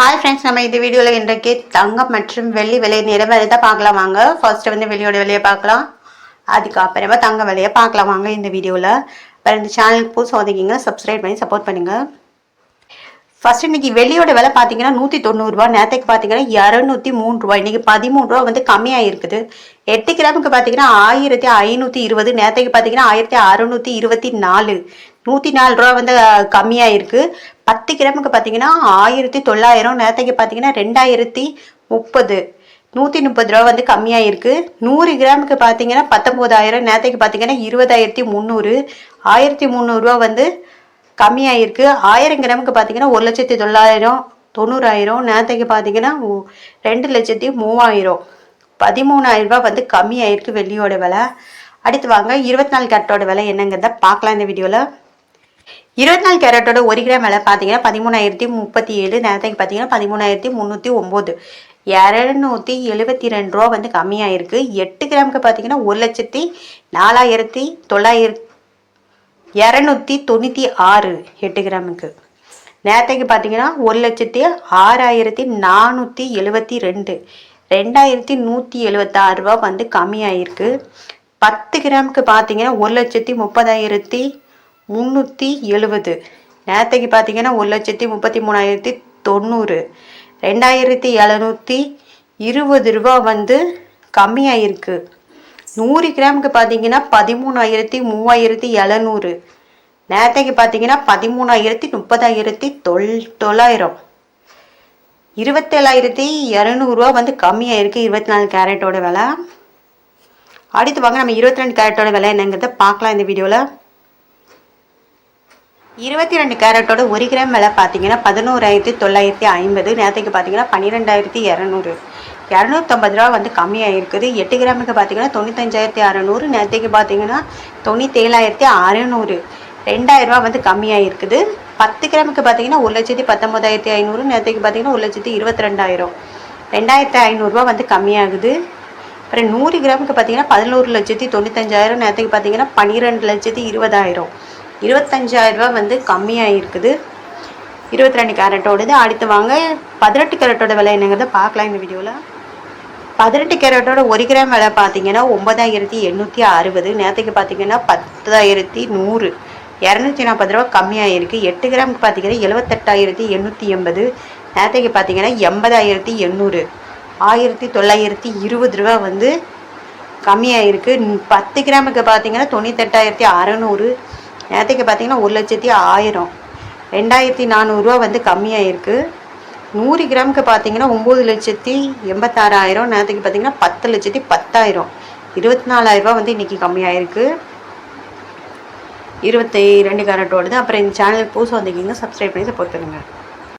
Hi friends நம்ம இந்த வீடியோவில் இன்றைக்கு தங்கம் மற்றும் வெள்ளி விலை நிலவரை தான் பார்க்கலாம் வாங்க. ஃபர்ஸ்ட்டு வந்து வெள்ளியோட விலையை பார்க்கலாம். அதுக்கப்புறமா தங்க விலையை பார்க்கலாம் வாங்க இந்த வீடியோவில் வேறு இந்த சேனலுக்கு புதுசு வந்தீங்க சப்ஸ்கிரைப் பண்ணி சப்போர்ட் பண்ணுங்கள் ஃபர்ஸ்ட் இன்னைக்கு வெள்ளியோட விலை பார்த்தீங்கன்னா நூற்றி தொண்ணூறுரூவா நேற்றுக்கு பார்த்தீங்கன்னா இரநூத்தி மூணு ரூபா. இன்றைக்கி பதிமூணு ரூபா வந்து கம்மியாக இருக்குது. எட்டு கிராமுக்கு பார்த்தீங்கன்னா ஆயிரத்தி ஐநூற்றி இருபது நேற்றுக்கு பார்த்தீங்கன்னா ஆயிரத்தி அறுநூற்றி இருபத்தி நாலு. நூற்றி நாலு ரூபா வந்து கம்மியாக இருக்குது பத்து கிராமுக்கு பார்த்தீங்கன்னா ஆயிரத்தி தொள்ளாயிரம் நேரத்துக்கு பார்த்தீங்கன்னா ரெண்டாயிரத்தி முப்பது. நூற்றி முப்பது ரூபா வந்து கம்மியாக இருக்குது நூறு கிராமுக்கு பார்த்தீங்கன்னா பத்தொம்போதாயிரம் நேரத்துக்கு பார்த்தீங்கன்னா இருபதாயிரத்தி முந்நூறு ஆயிரத்தி முந்நூறுரூவா வந்து கம்மியாக இருக்குது ஆயிரம் கிராமுக்கு பார்த்தீங்கன்னா ஒரு லட்சத்தி தொள்ளாயிரம் தொண்ணூறாயிரம் நேரத்துக்கு பார்த்தீங்கன்னா ரெண்டு லட்சத்தி மூவாயிரம். பதிமூணாயிரம் ரூபாய் வந்து கம்மியாயிருக்கு வெள்ளியோட விலை. அடுத்து வாங்க இருபத்தி நாலு கேரட்டோட விலை என்னங்கிறத பார்க்கலாம் இந்த வீடியோவில் இருபத்தி நாலு கேரட்டோட ஒரு கிராம் விலை பார்த்தீங்கன்னா பதிமூணாயிரத்தி முப்பத்தி ஏழு நேரத்துக்கு பார்த்தீங்கன்னா பதிமூணாயிரத்தி முந்நூற்றி ஒம்பது. இரநூத்தி எழுபத்தி ரெண்டு ரூபா வந்து கம்மியாயிருக்கு. எட்டு கிராமுக்கு பார்த்தீங்கன்னா ஒரு லட்சத்தி நாலாயிரத்தி தொள்ளாயிரத்தி இரநூத்தி தொண்ணூற்றி ஆறு எட்டு கிராமுக்கு. நேரத்துக்கு பார்த்தீங்கன்னா ஒரு லட்சத்தி ஆறாயிரத்தி நானூற்றி எழுபத்தி ரெண்டு. ரெண்டாயிரத்தி நூற்றி எழுபத்தாறு ரூபா வந்து கம்மியாயிருக்கு. பத்து கிராமுக்கு பார்த்தீங்கன்னா ஒரு லட்சத்தி முப்பதாயிரத்தி முந்நூற்றி எழுபது நேரத்துக்கு பார்த்தீங்கன்னா ஒரு லட்சத்தி முப்பத்தி மூணாயிரத்தி தொண்ணூறு. ரெண்டாயிரத்தி எழுநூற்றி இருபது ரூபா வந்து கம்மியாயிருக்கு. நூறு கிராமுக்கு பார்த்தீங்கன்னா பதிமூணாயிரத்தி மூவாயிரத்தி எழுநூறு. நேரத்துக்கு பார்த்தீங்கன்னா பதிமூணாயிரத்தி முப்பதாயிரத்தி தொள் தொள்ளாயிரம். இருபத்தேழாயிரத்தி இரநூறுவா வந்து கம்மியாக இருக்குது இருபத்தி நாலு கேரட்டோட விலை. அடுத்து வாங்க நம்ம இருபத்தி ரெண்டு கேரட்டோட விலை என்னங்கிறத பார்க்கலாம் இந்த வீடியோவில். இருபத்தி ரெண்டு கேரட்டோட ஒரு கிராம் விலை பார்த்தீங்கன்னா பதினோராயிரத்தி தொள்ளாயிரத்தி ஐம்பது. நேரத்துக்கு பார்த்தீங்கன்னா பன்னிரெண்டாயிரத்தி இரநூறு. இரநூத்தம்பது ரூபா வந்து கம்மியாக இருக்குது எட்டு கிராமுக்கு பார்த்தீங்கன்னா தொண்ணூத்தஞ்சாயிரத்தி அறநூறு. நேரத்துக்கு பார்த்தீங்கன்னா தொண்ணூத்தேழாயிரத்தி அறநூறு. ரெண்டாயிரரூபா வந்து கம்மியாக இருக்குது பத்து கிராமுக்கு பார்த்தீங்கன்னா ஒரு லட்சத்தி பத்தொம்பதாயிரத்தி ஐநூறு. நேரத்துக்கு பார்த்தீங்கன்னா ஒரு லட்சத்தி இருபத்தி ரெண்டாயிரம் ரெண்டாயிரத்தி ஐநூறுரூவா வந்து கம்மியாகுது. அப்புறம் நூறு கிராமுக்கு பார்த்தீங்கன்னா பதினோரு லட்சத்தி தொண்ணூத்தஞ்சாயிரம். நேரத்துக்கு பார்த்தீங்கன்னா பன்னிரெண்டு லட்சத்தி இருபதாயிரம். இருபத்தஞ்சாயிரரூபா வந்து கம்மியாக இருக்குது இருபத்தி ரெண்டு கேரட்டோடது அடுத்து வாங்க பதினெட்டு கேரட்டோட விலை என்னங்கிறத பார்க்கலாம் இந்த வீடியோவில் பதினெட்டு கேரட்டோட ஒரு கிராம் விலை பார்த்தீங்கன்னா ஒன்பதாயிரத்தி எண்ணூற்றி அறுபது நேற்றுக்கு பார்த்தீங்கன்னா பத்தாயிரத்தி நூறு. இரநூத்தி நாற்பது ரூபா கம்மியாக இருக்குது எட்டு கிராமுக்கு பார்த்தீங்கன்னா எழுபத்தெட்டாயிரத்தி எண்ணூற்றி எண்பது நேற்றுக்கு பார்த்தீங்கன்னா எண்பதாயிரத்தி எண்ணூறு. ஆயிரத்தி தொள்ளாயிரத்தி இருபது ரூபா வந்து கம்மியாக இருக்குது பத்து கிராமுக்கு பார்த்தீங்கன்னா தொண்ணூத்தெட்டாயிரத்தி அறநூறு. நேற்றுக்கு பார்த்தீங்கன்னா ஒரு லட்சத்தி ஆயிரம். ரெண்டாயிரத்தி நானூறுரூவா வந்து கம்மியாக இருக்குது நூறு கிராமுக்கு பார்த்தீங்கன்னா ஒம்பது லட்சத்தி எண்பத்தாறாயிரம். நேற்றுக்கு பார்த்தீங்கன்னா பத்து லட்சத்தி பத்தாயிரம். இருபத்தி நாலாயிரரூபா வந்து இன்றைக்கி கம்மியாயிருக்கு. இருபத்தி ரெண்டு கேரட்டோடது அப்புறம் இந்த சேனலுக்கு புதுசு வந்திருக்கீங்க சப்ஸ்கிரைப் பண்ணி சப்போர்ட் பண்ணுங்கள்